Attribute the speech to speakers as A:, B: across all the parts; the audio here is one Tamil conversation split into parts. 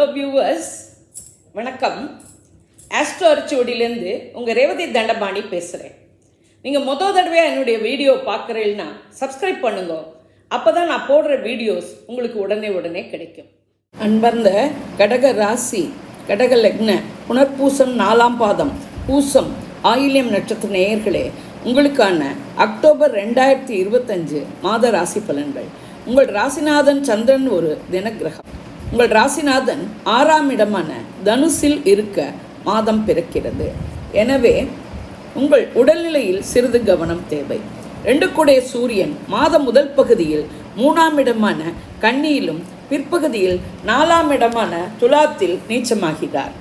A: ஹலோ வியூவர்ஸ் வணக்கம். ஆஸ்ட்ரோ அரிச்சோடியிலேருந்து உங்கள் ரேவதி தண்டபாணி பேசுகிறேன் நீங்கள் மொதல் தடவையாக என்னுடைய வீடியோ பார்க்குறீங்கன்னா சப்ஸ்கிரைப் பண்ணுங்க. அப்போ தான் நான் போடுற வீடியோஸ் உங்களுக்கு உடனே உடனே கிடைக்கும். அன்பர்ந்த கடக ராசி கடக லக்ன புனர்பூசம் நாலாம் பாதம் பூசம் ஆயில்யம் நட்சத்திர நேயர்களே உங்களுக்கான அக்டோபர் ரெண்டாயிரத்தி இருபத்தஞ்சு மாத ராசி பலன்கள். உங்கள் ராசிநாதன் சந்திரன் ஒரு தினக்கிரகம். உங்கள் ராசிநாதன் ஆறாம் இடமான தனுசில் இருக்க மாதம் பிறக்கிறது. எனவே உங்கள் உடல்நிலையில் சிறிது கவனம் தேவை. ரெண்டு கூடைய சூரியன் மாத முதல் பகுதியில் மூணாம் இடமான கன்னியிலும் பிற்பகுதியில் நாலாம் இடமான துலாத்தில் நீச்சமாகிறார்.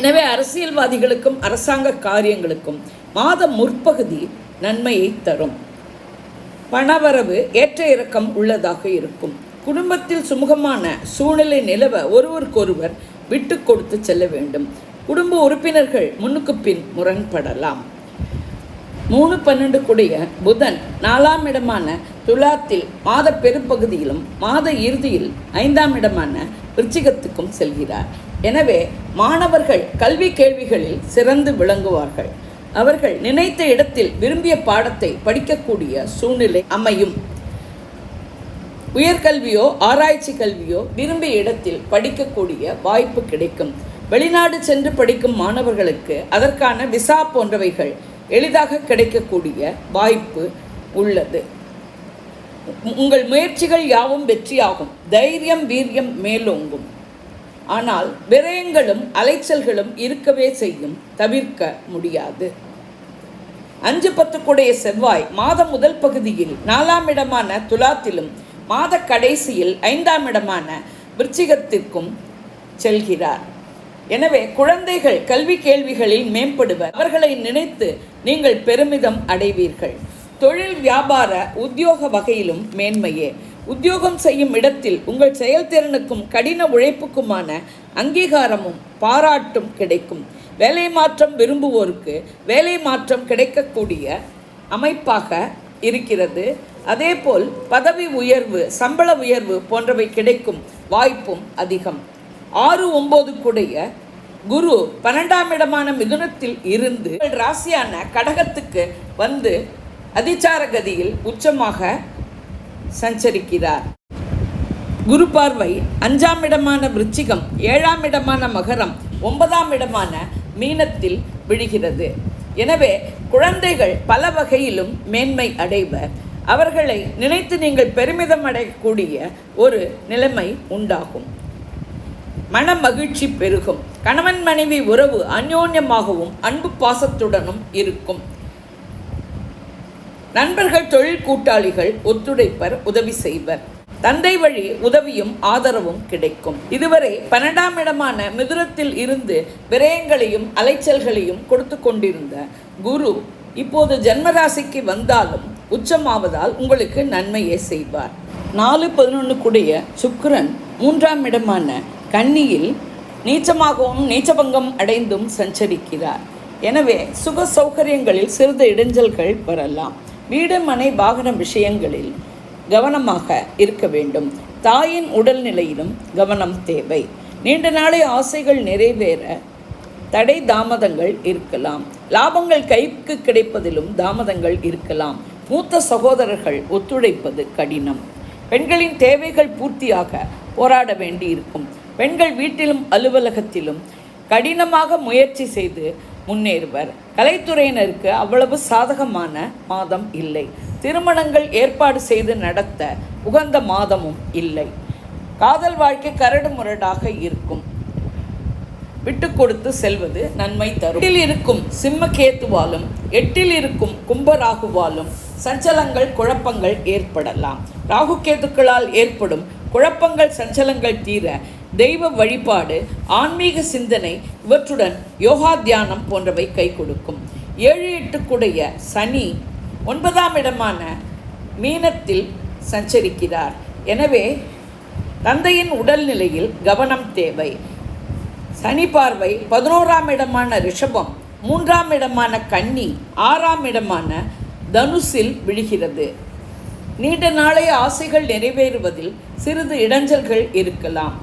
A: எனவே அரசியல்வாதிகளுக்கும் அரசாங்க காரியங்களுக்கும் மாத முற்பகுதி நன்மையை தரும். பணவரவு ஏற்ற இறக்கம் உள்ளதாக இருக்கும். குடும்பத்தில் சுமூகமான சூழ்நிலை நிலவ ஒருவருக்கொருவர் விட்டு கொடுத்து செல்ல வேண்டும். குடும்ப உறுப்பினர்கள் முன்னுக்கு பின் முரண்படலாம். மூணு பன்னெண்டு கூடிய புதன் நாலாம் இடமான துலாத்தில் மாத பெரும்பகுதியிலும் மாத இறுதியில் ஐந்தாம் இடமான விருச்சிகத்துக்கும் செல்கிறார். எனவே மாணவர்கள் கல்வி கேள்விகளில் சிறந்து விளங்குவார்கள். அவர்கள் நினைத்த இடத்தில் விரும்பிய பாடத்தை படிக்கக்கூடிய சூழ்நிலை அமையும். உயர்கல்வியோ ஆராய்ச்சி கல்வியோ விரும்பிய இடத்தில் படிக்கக்கூடிய வாய்ப்பு கிடைக்கும். வெளிநாடு சென்று படிக்கும் மாணவர்களுக்கு அதற்கான விசா போன்றவைகள் எளிதாக கிடைக்கக்கூடிய வாய்ப்பு உள்ளது. உங்கள் முயற்சிகள் யாவும் வெற்றியாகும். தைரியம் வீரியம் மேலோங்கும். ஆனால் விரயங்களும் அலைச்சல்களும் இருக்கவே செய்யும். தவிர்க்க முடியாது. அஞ்சு பத்துக்குடைய செவ்வாய் மாதம் முதல் பகுதியில் நாலாம் இடமான துலாத்திலும் மாத கடைசியில் ஐந்தாம் இடமான விருச்சிகத்திற்கும் செல்கிறார். எனவே குழந்தைகள் கல்வி கேள்விகளில் மேம்படுவர். அவர்களை நினைத்து நீங்கள் பெருமிதம் அடைவீர்கள். தொழில் வியாபார உத்தியோக வகையிலும் மேன்மையே. உத்தியோகம் செய்யும் இடத்தில் உங்கள் செயல்திறனுக்கும் கடின உழைப்புக்குமான அங்கீகாரமும் பாராட்டும் கிடைக்கும். வேலை மாற்றம் விரும்புவோருக்கு வேலை மாற்றம் கிடைக்கக்கூடிய அமைப்பாக இருக்கிறது. அதேபோல் பதவி உயர்வு சம்பள உயர்வு போன்றவை கிடைக்கும் வாய்ப்பும் அதிகம். ஆறு ஒன்பது கூடைய குரு பன்னெண்டாம் இடமான மிதுனத்தில் இருந்து ராசியான கடகத்துக்கு வந்து அதிச்சார கதியில் உச்சமாக சஞ்சரிக்கிறார். குரு பார்வை அஞ்சாம் இடமான விருச்சிகம் ஏழாம் இடமான மகரம் ஒன்பதாம் இடமான மீனத்தில் விழுகிறது. எனவே குழந்தைகள் பல வகையிலும் மேன்மை அடைவர் அவர்களை நினைத்து நீங்கள் பெருமிதம் அடையக்கூடிய ஒரு நிலைமை உண்டாகும். மன மகிழ்ச்சி பெருகும். கணவன் மனைவி உறவு அந்யோன்யமாகவும் அன்பு பாசத்துடனும் இருக்கும். நண்பர்கள் தொழில் கூட்டாளிகள் ஒத்துழைப்பர் உதவி செய்வர். தந்தை வழி உதவியும் ஆதரவும் கிடைக்கும். இதுவரை பன்னெண்டாம் இடமான மிதுரத்தில் இருந்து விரயங்களையும் அலைச்சல்களையும் கொடுத்து கொண்டிருந்த குரு இப்போது ஜென்மராசிக்கு வந்தாலும் உச்சமாவதால் உங்களுக்கு நன்மையை செய்வார். நாலு பதினொன்று கூடிய சுக்கரன் மூன்றாம் இடமான கன்னியில் நீச்சமாகவும் நீச்சபங்கம் அடைந்தும் சஞ்சரிக்கிறார். எனவே சுக சௌகரியங்களில் சிறிது இடைஞ்சல்கள் வரலாம். வீடு மனை வாகன விஷயங்களில் கவனமாக இருக்க வேண்டும். தாயின் உடல்நிலையிலும் கவனம் தேவை. நீண்ட நாளை ஆசைகள் நிறைவேற தடை தாமதங்கள் இருக்கலாம். லாபங்கள் கைக்கு கிடைப்பதிலும் தாமதங்கள் இருக்கலாம். மூத்த சகோதரர்கள் ஒத்துழைப்பது கடினம். பெண்களின் தேவைகள் பூர்த்தியாக போராட வேண்டியிருக்கும். பெண்கள் வீட்டிலும் அலுவலகத்திலும் கடினமாக முயற்சி செய்து முன்னேறுவர். கலைத்துறையினருக்கு அவ்வளவு சாதகமான மாதம் இல்லை. திருமணங்கள் ஏற்பாடு செய்து நடத்த உகந்த மாதமும் இல்லை. காதல் வாழ்க்கை கரடு முரடாக இருக்கும். விட்டு கொடுத்து செல்வது நன்மை தரும். எட்டில் இருக்கும் சிம்மகேத்துவாலும் எட்டில் இருக்கும் கும்பராகுவாலும் சஞ்சலங்கள் குழப்பங்கள் ஏற்படலாம். ராகு கேத்துக்களால் ஏற்படும் குழப்பங்கள் சஞ்சலங்கள் தீர தெய்வ வழிபாடு ஆன்மீக சிந்தனை இவற்றுடன் யோகா தியானம் போன்றவை கை கொடுக்கும். ஏழு எட்டுக்குடைய சனி ஒன்பதாம் இடமான மீனத்தில் சஞ்சரிக்கிறார். எனவே தந்தையின் உடல்நிலையில் கவனம் தேவை. சனி பார்வை பதினோராம் இடமான ரிஷபம் மூன்றாம் இடமான கன்னி ஆறாம் இடமான தனுசில் விழுகிறது. நீண்ட நாளைய ஆசைகள் நிறைவேறுவதில் சிறிது இடைஞ்சல்கள் இருக்கலாம்.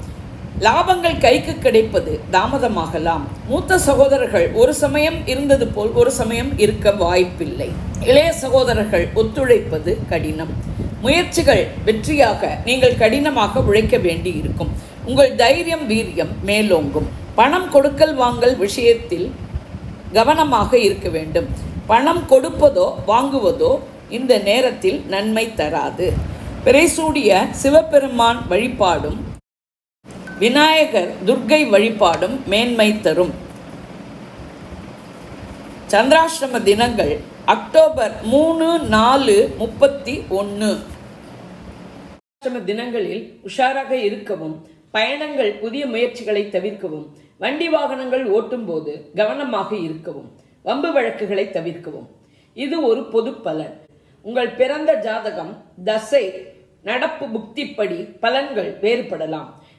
A: லாபங்கள் கைக்கு கிடைப்பது தாமதமாகலாம். மூத்த சகோதரர்கள் ஒரு சமயம் இருந்தது போல் ஒரு சமயம் இருக்க வாய்ப்பில்லை. இளைய சகோதரர்கள் ஒத்துழைப்பது கடினம். முயற்சிகள் வெற்றியாக நீங்கள் கடினமாக உழைக்க வேண்டி இருக்கும் உங்கள் தைரியம் வீரியம் மேலோங்கும். பணம் கொடுக்கல் வாங்கல் விஷயத்தில் கவனமாக இருக்க வேண்டும். பணம் கொடுப்பதோ வாங்குவதோ இந்த நேரத்தில் நன்மை தராது. பிறைசூடிய சிவபெருமான் வழிபாடும் விநாயகர் துர்க்கை வழிபாடும் மேன்மை தரும். சந்திராஷ்டம தினங்கள் அக்டோபர் மூணு நாலு முப்பத்தி ஒன்று தினங்களில் உஷாராக இருக்கவும் பயணங்கள் புதிய முயற்சிகளை தவிர்க்கவும் வண்டி வாகனங்கள் ஓட்டும்போது கவனமாக இருக்கவும் வம்பு வழக்குகளை தவிர்க்கவும். இது ஒரு பொது பலன். உங்கள் பிறந்த ஜாதகம் தசை நடப்பு புக்திப்படி பலன்கள் வேறுபடலாம்.